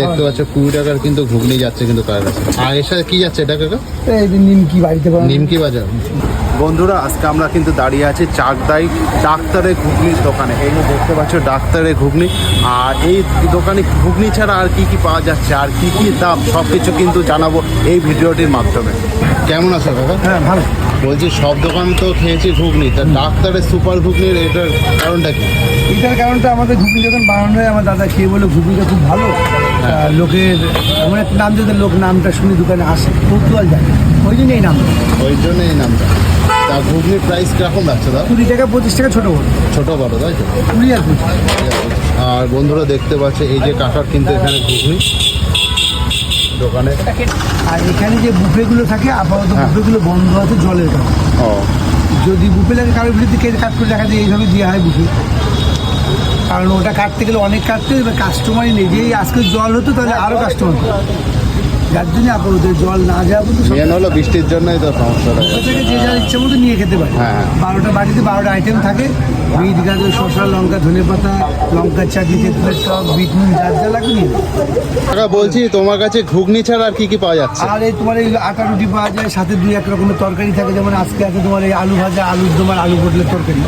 দেখতে পাচ্ছ কুড়ি টাকার কিন্তু ঘুগনি যাচ্ছে কিন্তু তার কাছে। আর এর সাথে কি যাচ্ছে এটা কাকা? এই যে নিমকি বাড়িতে নিমকি বাজার। বন্ধুরা আজকে আমরা কিন্তু দাঁড়িয়ে আছি চাকদাই ডাক্তারের ঘুগনির দোকানে। এই যে দেখতে পাচ্ছ ডাক্তারের ঘুগনি। আর এই দোকানে ঘুগনি ছাড়া আর কি কি পাওয়া যাচ্ছে আর কি কি দাম সব কিছু কিন্তু জানাব এই ভিডিওটির মাধ্যমে। কেমন আছো কাকা? হ্যাঁ ভালো। বলছি সব দোকান তো খেয়েছি ঘুগনি। তা ডাক্তারের সুপার ঘুগনির এটার কারণটা কি? এটার কারণটা আমাদের ঘুগনি যখন বানানো হয় আমার দাদা খেয়ে বলে ঘুগনিটা খুব ভালো। লোকের এমন একটা নাম যদি লোক নামটা শুনে দোকানে আসে কৌতূহল যায় ওই জন্য এই নাম। ওই জন্য এই নামটা। তা ঘুগনির প্রাইস কীরকম লাগছে দা কুড়ি টাকা পঁচিশ টাকা ছোটো বড়। ছোট বড় তাই তো? কুড়ি আর পঁচিশ। আর বন্ধুরা দেখতে পাচ্ছে এই যে কাকার কিন্তু এখানে ঘুগনি। দোকানে। আর এখানে যে বুফেগুলো থাকে আপাতত হ্যাঁ। বুফেগুলো বন্ধ আছে জলের কারণে। ও। যদি বুফে লাগে কারোর বিরুদ্ধে কেটে কাট করে দেখা যায় এইভাবে দেওয়া হয় বুফে। কারণ ওটা কাটতে গেলে অনেক কাটতে হবে। কাস্টমারই নেই। আজকে জল হতো, তাহলে আরও কাস্টমার যার জন্য আপাতত জল না যাওয়া পর্যন্ত মেন হলো বৃষ্টির জন্যই তো সমস্যাটা। থেকে যে যার ইচ্ছে মতো নিয়ে খেতে পারে। হ্যাঁ। বারোটা বাড়িতে বারোটা আইটেম থাকে। বিট গাজর শসা লঙ্কা ধনে পাতা লঙ্কার চাটনি তেঁতুলের টক বিট নুন যার যা লাগবে নিয়ে কাকা বলছি তোমার কাছে ঘুগনি ছাড়া আর কি কি পাওয়া যাচ্ছে? আর এই তোমার এই আটা রুটি পাওয়া যায় সাথে দুই এক রকমের তরকারি থাকে যেমন আজকে আছে তোমার এই আলু ভাজা আলুর তোমার আলু পটলের তরকারি।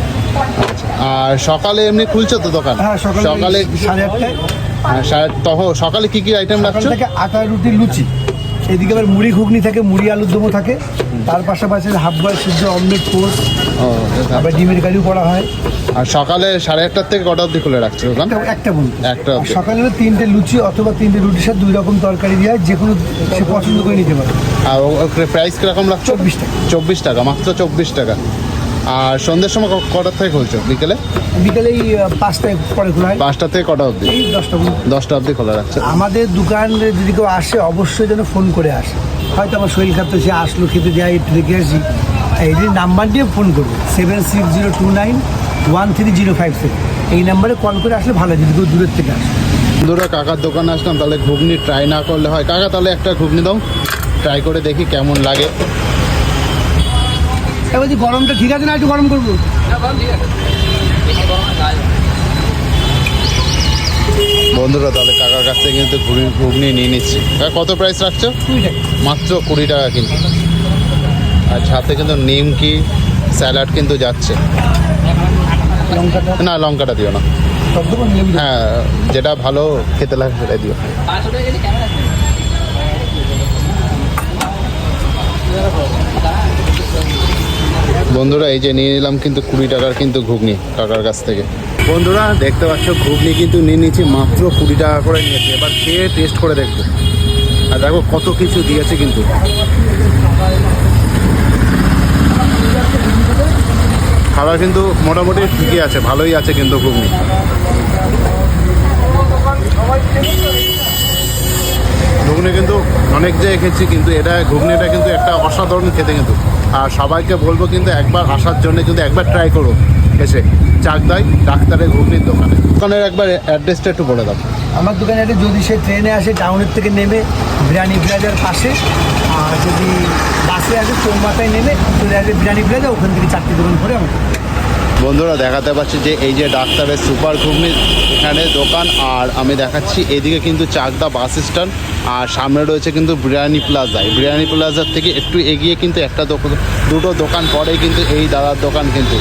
আর সকালে এমনি খুলছো তো দোকান? হ্যাঁ সকালে সাড়ে আটটায়। হ্যাঁ, সকালে কি কি আইটেম রাখছো? থেকে আটা রুটি লুচি। এদিকে আবার মুড়ি ঘুগনি থাকে মুড়ি আলুর দমও থাকে। তার পাশাপাশি হাফ বয়েল সিদ্ধ অমলেট ও, আবার ডিমের কারিও করা হয়। আর সকালে সাড়ে আটটার থেকে কটা অবধি খুলে রাখছো দোকান? একটা বন্ধু একটা সকালে তিনটে লুচি অথবা তিনটে রুটির সাথে দুই রকম তরকারি হয় যে কোনো সে পছন্দ করে নিতে পারে। আর প্রাইস কীরকম রাখছো? চব্বিশ টাকা। চব্বিশ টাকা মাত্র চব্বিশ টাকা। আর সন্ধ্যের সময় কটার থেকে খুলছো? বিকেলে? বিকেলে এই পাঁচটায় পরে খোলা হয় পাঁচটা থেকে কটা অবধি? এই দশটা দশটা অবধি খোলা রাখছে? আমাদের দোকান যদি কেউ আসে অবশ্যই যেন ফোন করে আসে। হয়তো আমার শরীর খারাপ তো সে আসলো খেতে যাই একটু দেখে আসি। এই যে নাম্বার দিয়ে ফোন করবে seven six zero two nine one three zero five seven এই নাম্বারে কল করে আসলে ভালো যদি কেউ দূরের থেকে আসে। বন্ধুরা কাকার দোকানে আসলাম তাহলে ঘুগনি ট্রাই না করলে হয়। কাকা তাহলে একটা ঘুগনি দাও। ট্রাই করে দেখি কেমন লাগে। এবার বলছি গরমটা ঠিক আছে না একটু গরম করব? বন্ধুরা তাহলে কাকার কাছ থেকে কিন্তু ঘুগনি ঘুগনি নিয়ে নিচ্ছি। কত প্রাইস রাখছো? মাত্র কুড়ি টাকা কিন্তু। আর সাথে কিন্তু নিমকি স্যালাড কিন্তু যাচ্ছে। না লঙ্কাটা দিও না। হ্যাঁ যেটা ভালো খেতে লাগে সেটাই দিও। বন্ধুরা, এই যে নিয়ে নিলাম কিন্তু কুড়ি টাকার কিন্তু ঘুগনি কাকার কাছ থেকে। বন্ধুরা, দেখতে পাচ্ছ, ঘুগনি কিন্তু নিয়ে নিয়েছি, মাত্র কুড়ি টাকা করে নিয়েছি। এবার খেয়ে টেস্ট করে দেখব। আর দেখো কত কিছু দিয়েছে কিন্তু। খাবার কিন্তু মোটামুটি ঠিকই আছে, ভালোই আছে কিন্তু ঘুগনি। ঘুগনি কিন্তু অনেক জায়গায় খেয়েছি কিন্তু এটা ঘুগনিটা কিন্তু একটা অসাধারণ খেতে কিন্তু। আর সবাইকে বলব কিন্তু একবার আসার জন্য কিন্তু একবার ট্রাই করো এসে। চাকদাই ডাক্তারের ঘুগনির দোকানে। দোকানের একবার অ্যাড্রেসটা একটু বলে দাও। আমার দোকানে একটা যদি সে ট্রেনে আসে টাউনের থেকে নেমে বিরিয়ানি প্লাজার পাশে আর যদি বাসে আসে চৌমাথায় নেমে চলে আসবে বিরিয়ানি প্লাজা ওখান থেকে চারটে দোকান করে আমার বন্ধুরা দেখাতে পাচ্ছি যে এই যে ডাক্তারের সুপার ঘুগনি এখানে দোকান আর আমি দেখাচ্ছি এদিকে কিন্তু চাকদা বাস স্ট্যান্ড। আর সামনে রয়েছে কিন্তু বিরিয়ানি প্লাজা বিরিয়ানি প্লাজার থেকে একটু এগিয়ে কিন্তু একটা দোকান দুটো দোকান পরে কিন্তু এই দাদার দোকান কিন্তু।